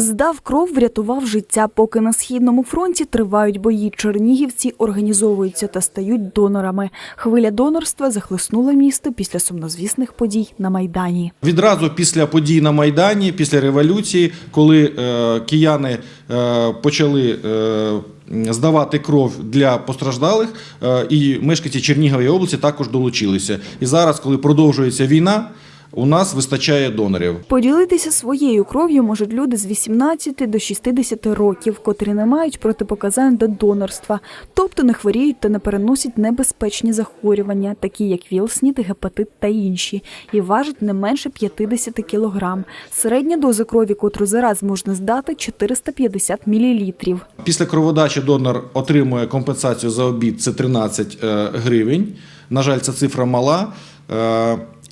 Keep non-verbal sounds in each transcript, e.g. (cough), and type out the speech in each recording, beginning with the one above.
Здав кров, врятував життя. Поки на східному фронті тривають бої. Чернігівці організовуються та стають донорами. Хвиля донорства захлеснула місто після сумнозвісних подій на майдані. Відразу після подій на Майдані, після революції, коли е, кияни е, почали е, здавати кров для постраждалих, е, і мешканці Чернігової області також долучилися. І зараз, коли продовжується війна, у нас вистачає донорів. Поділитися своєю кров'ю можуть люди з 18 до 60 років, котрі не мають протипоказань до донорства, тобто не хворіють та не переносять небезпечні захворювання, такі як ВІЛ-СНІД, гепатит та інші, і важать не менше 50 кілограм. Середня доза крові, котру зараз можна здати, 450 мілілітрів. Після кроводачі донор отримує компенсацію за обід це 13 е, гривень. На жаль, ця цифра мала.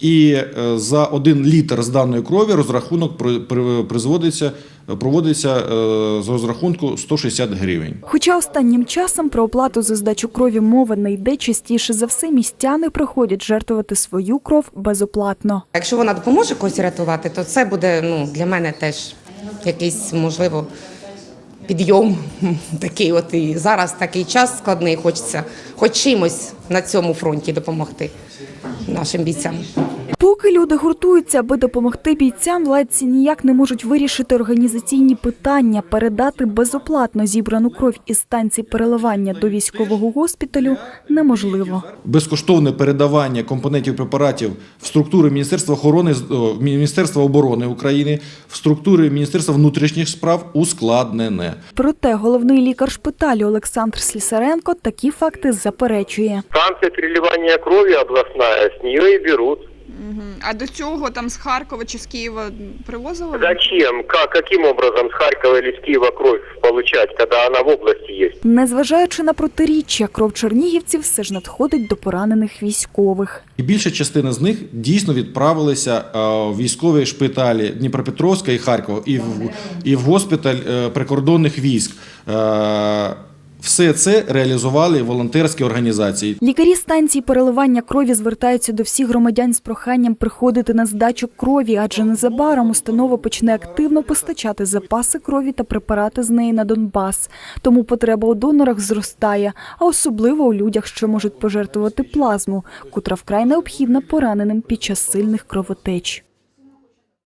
І е, за один літр з даної крові розрахунок при- при- призводиться, проводиться е, з розрахунку 160 гривень. Хоча останнім часом про оплату за здачу крові мова не йде, частіше за все містяни приходять жертвувати свою кров безоплатно. Якщо вона допоможе когось рятувати, то це буде ну, для мене теж якийсь, можливо, підйом (laughs) такий. От і зараз такий час складний, хочеться хоч чимось на цьому фронті допомогти нашим бійцям. Поки люди гуртуються, аби допомогти бійцям, владці ніяк не можуть вирішити організаційні питання, передати безоплатно зібрану кров із станції переливання до військового госпіталю неможливо. Безкоштовне передавання компонентів препаратів в структури Міністерства охорони Міністерства оборони України, в структури Міністерства внутрішніх справ ускладнене. Проте головний лікар шпиталю Олександр Слісаренко такі факти заперечує. Станция переливания крови областная, с нее и берут. Мгм. А до цього там з Харкова чи з Києва привозили? Зачем? Как, каким образом с Харькова или с Киева кровь получать, когда она в области есть? Незважаючи на протиріччя, кров чернігівців все ж надходить до поранених військових. І більша частина з них дійсно відправилися е, в військові шпиталі Дніпропетровська і Харкова, і в, і в госпіталь е, прикордонних військ. Все це реалізували волонтерські організації. Лікарі станції переливання крові звертаються до всіх громадян з проханням приходити на здачу крові, адже незабаром установа почне активно постачати запаси крові та препарати з неї на Донбас. Тому потреба у донорах зростає, а особливо у людях, що можуть пожертвувати плазму, котра вкрай необхідна пораненим під час сильних кровотеч.